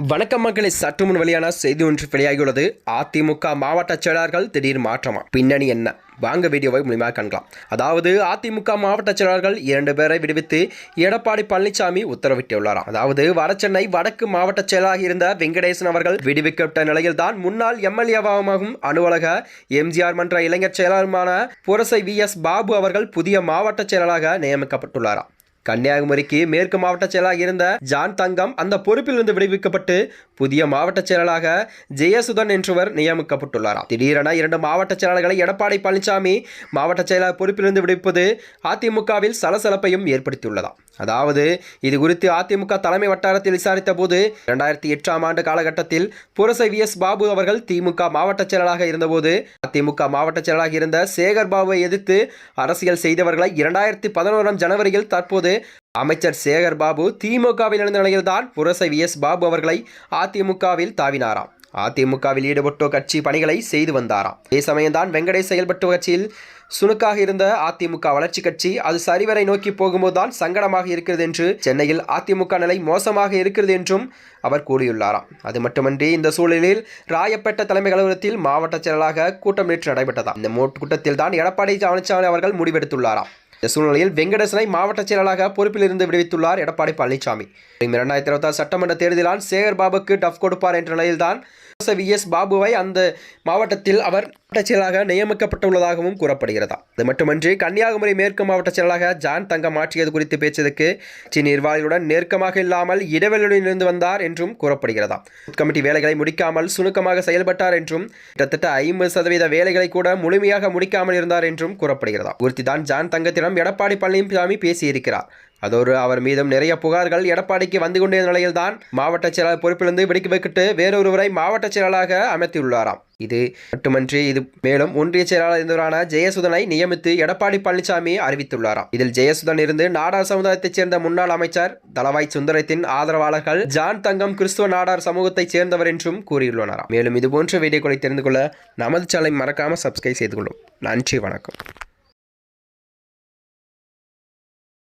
வணக்கம் மக்களை. சற்று முன் வெளியான செய்தி ஒன்று வெளியாகியுள்ளது. அதிமுக மாவட்ட செயலாளர்கள் திடீர் மாற்றமா? பின்னணி என்ன? வாங்க வீடியோவை மூலியமாக காணலாம் அதாவது அதிமுக மாவட்ட செயலாளர்கள் இரண்டு பேரை விடுவித்து எடப்பாடி பழனிசாமி உத்தரவிட்டுள்ளாராம் அதாவது வடசென்னை வடக்கு மாவட்ட செயலாளராக இருந்த வெங்கடேசன் அவர்கள் விடுவிக்கப்பட்ட நிலையில் தான் முன்னாள் எம்எல்ஏவாகவும் அலுவலக எம்ஜிஆர் மன்ற இளைஞர் செயலாளருமான புரசை வி எஸ் பாபு அவர்கள் புதிய மாவட்ட செயலாளராக நியமிக்கப்பட்டுள்ளாராம் கன்னியாகுமரிக்கு மேற்கு மாவட்ட செயலாக இருந்த ஜான் தங்கம் அந்த பொறுப்பிலிருந்து விடுவிக்கப்பட்டு புதிய மாவட்ட செயலாளராக ஜெயசுதன் என்றவர் நியமிக்கப்பட்டுள்ளாராம். திடீரென இரண்டு மாவட்ட செயலாளர்களை எடப்பாடி பழனிசாமி மாவட்ட செயலாளர் பொறுப்பிலிருந்து விடுவிப்பது அதிமுகவில் சலசலப்பையும் ஏற்படுத்தியுள்ளதாம். அதாவது இது குறித்து அதிமுக தலைமை வட்டாரத்தில் விசாரித்த போது இரண்டாயிரத்தி எட்டாம் ஆண்டு காலகட்டத்தில் புரசை வி எஸ் பாபு அவர்கள் திமுக மாவட்ட செயலராக இருந்தபோது அதிமுக மாவட்ட செயலராக இருந்த சேகர் பாபுவை எதிர்த்து அரசியல் செய்தவர்களை இரண்டாயிரத்தி பதினோராம் ஜனவரியில் தற்போது அமைச்சர் சேகர் பாபு திமுகவில் இருந்த நிலையில்தான் புரசை வி எஸ் பாபு அவர்களை அதிமுகவில் தாவினாராம். அதிமுகவில் ஈடுபட்டோ கட்சி பணிகளை செய்து வந்தாராம். அதே சமயம்தான் வெங்கடேஷ் செயல்பட்டு கட்சியில் சுணுக்காக இருந்த அதிமுக வளர்ச்சி கட்சி அது சரிவரை நோக்கி போகும்போதுதான் சங்கடமாக இருக்கிறது என்று சென்னையில் அதிமுக நிலை மோசமாக இருக்கிறது என்றும் அவர் கூறியுள்ளாராம். அது மட்டுமன்றி இந்த சூழலில் ராயப்பேட்டை தலைமை அலுவலகத்தில் மாவட்ட செயலாளராக கூட்டம் நேற்று நடைபெற்றதாம். இந்த கூட்டத்தில் தான் எடப்பாடி பழனிசாமி அவர்கள் முடிவெடுத்துள்ளாராம். இந்த சூழ்நிலையில் வெங்கடேசனை மாவட்ட செயலாளராக பொறுப்பிலிருந்து விடுவித்துள்ளார் எடப்பாடி பழனிசாமி. இரண்டாயிரத்தி இருபத்தாறு சட்டமன்ற தேர்தலால் சேகர் பாபுக்கு டஃப் கொடுப்பார் என்ற நிலையில்தான் வி எஸ் பாபுவை அந்த மாவட்டத்தில் அவர் மாவட்ட செயலாக நியமிக்கப்பட்டுள்ளதாகவும் கூறப்படுகிறதா. அது மட்டுமன்றி கன்னியாகுமரி மேற்கு மாவட்ட செயலாளராக ஜான் தங்கம் மாற்றியது குறித்து பேச்சதுக்கு சி. நிர்வாகிகளுடன் நெருக்கமாக இல்லாமல் இடைவெளியுடன் இருந்து வந்தார் என்றும் கூறப்படுகிறதா. கமிட்டி வேலைகளை முடிக்காமல் சுணுக்கமாக செயல்பட்டார் என்றும் கிட்டத்தட்ட ஐம்பது சதவீத வேலைகளை கூட முழுமையாக முடிக்காமல் இருந்தார் என்றும் கூறப்படுகிறதா. குறித்துதான் ஜான் தங்கத்திடம் எடப்பாடி பழனிசாமி பேசியிருக்கிறார். அதோடு அவர் மீதும் நிறைய புகார்கள் எடப்பாடிக்கு வந்து கொண்டே நிலையில்தான் மாவட்ட செயலாளர் பொறுப்பிலிருந்து விடுக்கி வைக்கிட்டு வேறொருவரை மாவட்ட செயலாளராக அமைத்துள்ளாராம். இது மட்டுமன்றி இது மேலும் ஒன்றிய செயலாளர் இருந்தவரான ஜெயசுதனை நியமித்து எடப்பாடி பழனிசாமி அறிவித்துள்ளாராம். இதில் ஜெயசுதன் இருந்து நாடார் சமுதாயத்தைச் சேர்ந்த முன்னாள் அமைச்சர் தலவாய் சுந்தரத்தின் ஆதரவாளர்கள் ஜான் தங்கம் கிறிஸ்துவ நாடார் சமூகத்தைச் சேர்ந்தவர் என்றும் கூறியுள்ளனராம் மேலும் இதுபோன்ற வீடியோக்களை தெரிந்து கொள்ள நமது சேனலை மறக்காமல் சப்ஸ்கிரைப் செய்து கொள்ளும். நன்றி வணக்கம்.